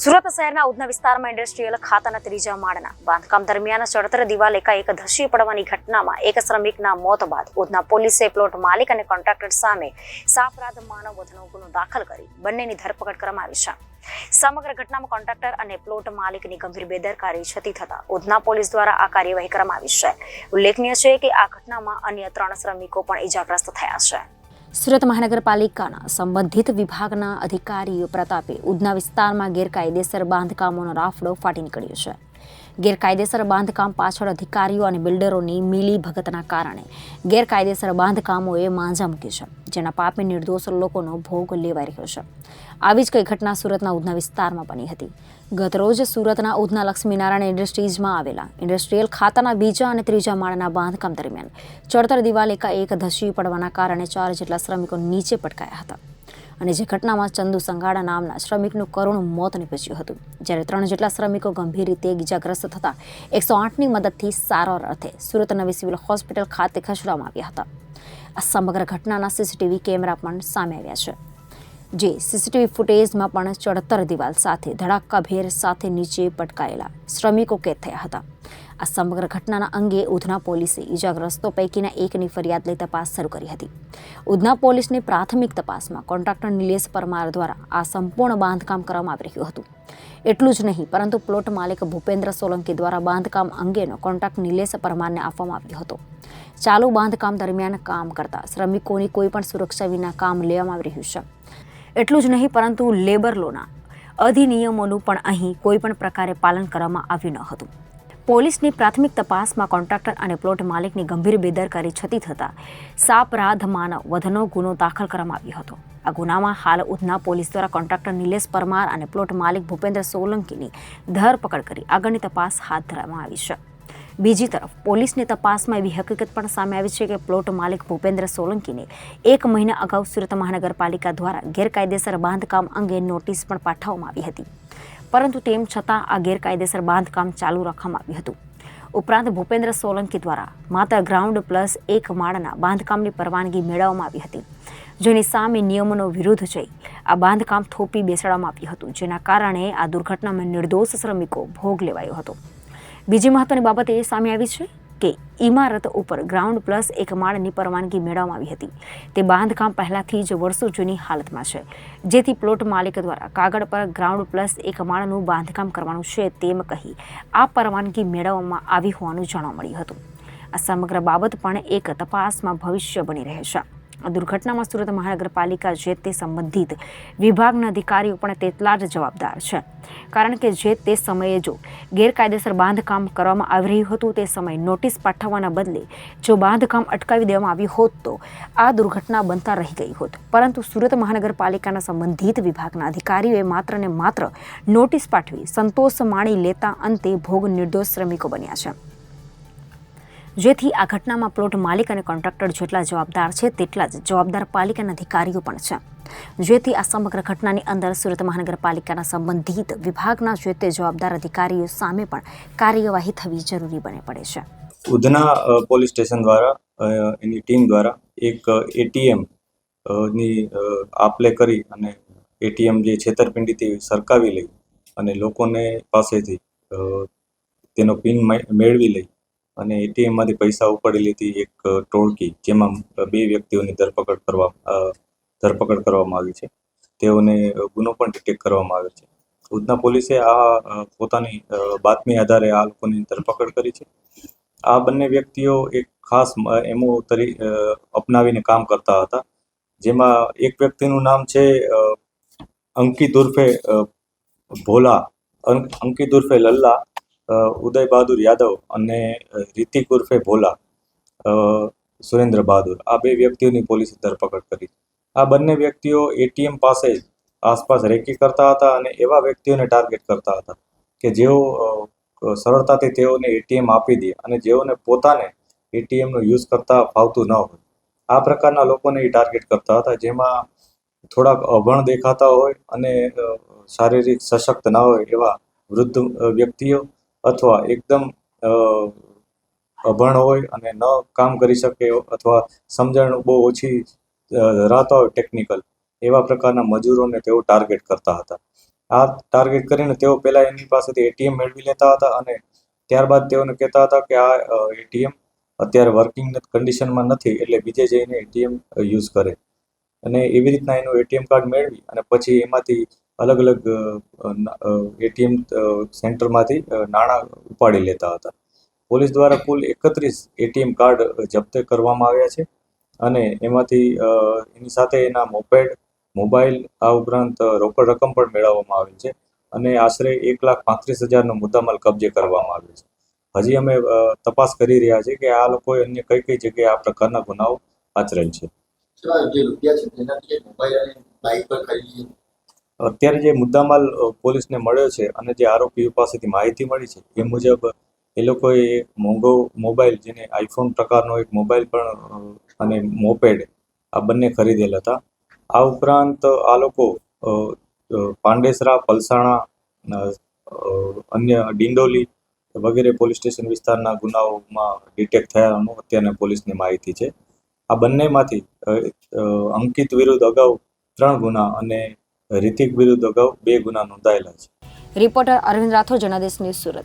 સુરત શહેરના ઉધના વિસ્તારમાં ઇન્ડસ્ટ્રીયલ ખાતાના ત્રીજા માળના બાંધકામ દરમિયાન ચડતર દિવાલ એકાએક ધસી પડવાની ઘટનામાં એક શ્રમિકના મોત બાદ ઉધના પોલીસે પ્લોટ માલિક અને કોન્ટ્રાક્ટર સામે સાપરાધ માનવ વધનો ગુનો દાખલ કરી બંનેની ધરપકડ કરવામાં આવી છે. સમગ્ર ઘટનામાં કોન્ટ્રાક્ટર અને પ્લોટ માલિકની ગંભીર બેદરકારી છતી થતા ઉધના પોલીસ દ્વારા આ કાર્યવાહી કરવામાં આવી છે. ઉલ્લેખનીય છે કે આ ઘટનામાં અન્ય ત્રણ શ્રમિકો પણ ઇજાગ્રસ્ત થયા છે. સુરત મહાનગરપાલિકાના સંબંધિત વિભાગના અધિકારીઓ પ્રતાપે ઉધના વિસ્તારમાં ગેરકાયદેસર બાંધકામોનો રાફડો ફાટી નીકળ્યો છે. ગેરકાયદેસર બાંધકામ પાછળ અધિકારીઓ અને બિલ્ડરોની મિલી ભગતના કારણે. ગેરકાયદેસર બાંધકામોએ માંજા મૂકી છે, જેના પાપે નિર્દોષ લોકોનો ભોગ લેવાઈ રહ્યો છે. આવી જ કઈ ઘટના સુરતના ઉધના વિસ્તારમાં બની હતી. ગતરોજ સુરતના ઉધના લક્ષ્મીનારાયણ ઇન્ડસ્ટ્રીઝમાં આવેલા ઇન્ડસ્ટ્રીયલ ખાતાના બીજા અને ત્રીજા માળના બાંધકામ દરમિયાન ચડતર દિવાલ એકાએક ધસી પડવાના કારણે ચાર જેટલા શ્રમિકો નીચે પટકાયા હતા. અને જે ઘટનામાં ચંદુ સંગાડા નામના શ્રમિકનું કરુણ મોત નીપજ્યું હતું. જ્યારે ત્રણ જેટલા શ્રમિકો ગંભીર રીતે ઇજાગ્રસ્ત થતા, એકસો આઠની મદદથી સારવાર અર્થે સુરત નવી સિવિલ હોસ્પિટલ ખાતે ખસેડવામાં આવ્યા હતા. આ સમગ્ર ઘટનાના સીસીટીવી કેમેરા પણ સામે આવ્યા છે. જે સીસીટીવી ફૂટેજમાં પણ ચડતર દિવાલ સાથે ધડાકાભેર સાથે નીચે પટકાયેલા શ્રમિકો કેદ થયા હતા. આ સમગ્ર ઘટનાના અંગે ઉધના પોલીસે ઇજાગ્રસ્તો પૈકીના એકની ફરિયાદ લઈ તપાસ શરૂ કરી હતી. ઉધના પોલીસની પ્રાથમિક તપાસમાં કોન્ટ્રાક્ટર નિલેશ પરમાર દ્વારા આ સંપૂર્ણ બાંધકામ કરવામાં આવી રહ્યું હતું. એટલું જ નહીં, પરંતુ પ્લોટ માલિક ભૂપેન્દ્ર સોલંકી દ્વારા બાંધકામ અંગેનો કોન્ટ્રાક્ટ નિલેશ પરમારને આપવામાં આવ્યો હતો. ચાલુ બાંધકામ દરમિયાન કામ કરતા શ્રમિકોની કોઈ પણ સુરક્ષા વિના કામ લેવામાં આવી રહ્યું છે. એટલું જ નહીં, પરંતુ લેબર લોના અધિનિયમોનું પણ અહીં કોઈ પણ પ્રકારે પાલન કરવામાં આવ્યું ન હતું. પોલીસની પ્રાથમિક તપાસમાં કોન્ટ્રાક્ટર અને પ્લોટ માલિકની ગંભીર બેદરકારી છતી થતાં સાપરાધમાન વધનો ગુનો દાખલ કરવામાં આવ્યો હતો. આ ગુનામાં હાલ ઉધના પોલીસ દ્વારા કોન્ટ્રાક્ટર નિલેશ પરમાર અને પ્લોટ માલિક ભૂપેન્દ્ર સોલંકીની ધરપકડ કરી આગળની તપાસ હાથ ધરવામાં આવી છે. બીજી તરફ, પોલીસની તપાસમાં એવી હકીકત પણ સામે આવી છે કે પ્લોટ માલિક ભૂપેન્દ્ર સોલંકીને એક મહિના અગાઉ સુરત મહાનગરપાલિકા દ્વારા ગેરકાયદેસર બાંધકામ અંગે નોટિસ પણ પાઠવવામાં આવી હતી. પરંતુ તેમ છતાં આ ગેરકાયદેસર બાંધકામ ચાલુ રાખવામાં આવ્યું હતું. ઉપરાંત, ભૂપેન્દ્ર સોલંકી દ્વારા માત્ર ગ્રાઉન્ડ પ્લસ એક માળના બાંધકામની પરવાનગી મેળવવામાં આવી હતી, જેની સામે નિયમોનો વિરુદ્ધ જઈ આ બાંધકામ થોપી બેસાડવામાં આવ્યું હતું, જેના કારણે આ દુર્ઘટનામાં નિર્દોષ શ્રમિકો ભોગ લેવાયો હતો. બીજી મહત્વની બાબત એ સામે આવી છે કે ઇમારત ઉપર ગ્રાઉન્ડ પ્લસ એક માળની પરવાનગી મેળવવામાં આવી હતી. તે બાંધકામ પહેલાંથી જ વર્ષો જૂની હાલતમાં છે. જેથી પ્લોટ માલિક દ્વારા કાગળ પર ગ્રાઉન્ડ પ્લસ એક માળનું બાંધકામ કરવાનું છે તેમ કહી આ પરવાનગી મેળવવામાં આવી હોવાનું જાણવા મળ્યું હતું. આ સમગ્ર બાબત પણ એક તપાસમાં ભવિષ્ય બની રહે છે. આ દુર્ઘટનામાં સુરત મહાનગરપાલિકા જે તે સંબંધિત વિભાગના અધિકારીઓ પણ તેટલા જ જવાબદાર છે. કારણ કે જે તે સમયે જો ગેરકાયદેસર બાંધકામ કરવામાં આવી રહ્યું હતું, તે સમયે નોટિસ પાઠવવાના બદલે જો બાંધકામ અટકાવી દેવામાં આવ્યું હોત તો આ દુર્ઘટના બનતા રહી ગઈ હોત. પરંતુ સુરત મહાનગરપાલિકાના સંબંધિત વિભાગના અધિકારીઓએ માત્ર ને માત્ર નોટિસ પાઠવી સંતોષ માણી લેતા અંતે ભોગ નિર્દોષ શ્રમિકો બન્યા છે. જેથી આ ઘટનામાં પ્લોટ માલિક અને કોન્ટ્રાક્ટર જેટલા જવાબદાર છે, તેટલા જ જવાબદાર પાલિકાના અધિકારીઓ પણ છે. જેથી આ સમગ્ર ઘટનાની અંદર સુરત મહાનગરપાલિકાના સંબંધિત વિભાગના જે તે જવાબદાર અધિકારીઓ સામે પણ કાર્યવાહી થવી જરૂરી બને પડે છે. ઉધના પોલીસ સ્ટેશન દ્વારા એની ટીમ દ્વારા એક એટીએમની આપલે કરી અને એટીએમ જે છેતરપિંડીથી સરકાવી લઈ અને લોકોને પાસેથી તેનો પિન મેળવી લઈ અને એટીએમમાંથી પૈસા ઉપાડી લીધી એક ટોળકી, જેમાં બે વ્યક્તિઓની ધરપકડ કરવા ધરપકડ કરવામાં આવી છે. તેઓને ગુનો પણ ડિટેક્ટ કરવામાં આવ્યો છે. ઉધના પોલીસે આ પોતાની બાતમી આધારે આ લોકોની ધરપકડ કરી છે. આ બંને વ્યક્તિઓ એક ખાસ એમઓ એમો તરી અપનાવીને કામ કરતા હતા, જેમાં એક વ્યક્તિનું નામ છે અંકિત ઉર્ફે ભોલા અંકિત ઉર્ફે લલ્લા ઉદય બહાદુર યાદવ અને રિતિક ઉર્ફે ભોલા સુરેન્દ્ર બહાદુર, આ બે વ્યક્તિઓની પોલીસે ધરપકડ કરી. આ બંને વ્યક્તિઓ એટીએમ પાસે જ આસપાસ રેકી કરતા હતા અને એવા વ્યક્તિઓને ટાર્ગેટ કરતા હતા કે જેઓ સરળતાથી તેઓને એટીએમ આપી દે અને જેઓને પોતાને એટીએમનો યુઝ કરતા ફાવતું ન હોય. આ પ્રકારના લોકોને એ ટાર્ગેટ કરતા હતા જેમાં થોડાક અભણ દેખાતા હોય અને શારીરિક સશક્ત ના હોય એવા વૃદ્ધ વ્યક્તિઓ અથવા એકદમ અભણ હોય અને ન કામ કરી શકે અથવા સમજણ બહુ ઓછી અ, હોય ટેકનિકલ એવા પ્રકારના મજૂરોને તેઓ ટાર્ગેટ કરતા હતા. આ ટાર્ગેટ કરીને તેઓ પહેલાં એની પાસેથી એટીએમ મેળવી લેતા હતા અને ત્યારબાદ તેઓને કહેતા હતા કે આ એટીએમ અત્યારે વર્કિંગ કન્ડિશનમાં નથી એટલે બીજે જઈને એટીએમ યુઝ કરે. અને એવી રીતના એનું એટીએમ કાર્ડ મેળવી અને પછી એમાંથી અલગ અલગ એટીએમ સેન્ટરમાંથી નાણાં ઉપાડી લેતા હતા. પોલીસ દ્વારા કુલ એકત્રીસ એટીએમ કાર્ડ જપ્ત કરવામાં આવ્યા છે અને એમાંથી એની સાથે એના મોપેડ મોબાઈલ આ ઉપરાંત રોકડ રકમ પણ મેળવવામાં આવી છે અને આશરે એક લાખ પાંત્રીસ હજારનો મુદ્દામાલ કબજે કરવામાં આવ્યો છે. હજી અમે તપાસ કરી રહ્યા છીએ કે આ લોકોએ અન્ય કઈ કઈ જગ્યાએ આ પ્રકારના ગુનાઓ આચરેલ છે. જે રૂપિયા છે તેનાથી મોબાઈલ અને બાઇક પર ખરીદી અત્યારે જે મુદ્દામાલ પોલીસને મળ્યો છે અને જે આરોપીઓ પાસેથી માહિતી મળી છે, એ મુજબ એ લોકોએ મોંઘો મોબાઈલ જેને આઈફોન પ્રકારનો એક મોબાઈલ પણ અને મોપેડ આ બંને ખરીદેલ હતા. આ ઉપરાંત આ લોકો પાંડેસરા, પલસાણા અન્ય ડિંડોલી વગેરે પોલીસ સ્ટેશન વિસ્તારના ગુનાઓમાં ડિટેક્ટ થયાનું અત્યારના પોલીસની માહિતી છે. આ બંનેમાંથી અંકિત વિરુદ્ધ અગાઉ ત્રણ ગુના અને રિતિક વિરુદ્ધ અગાઉ બે ગુના નોંધાયેલા છે. Reporter Arvind Rathod Janadesh news Surat.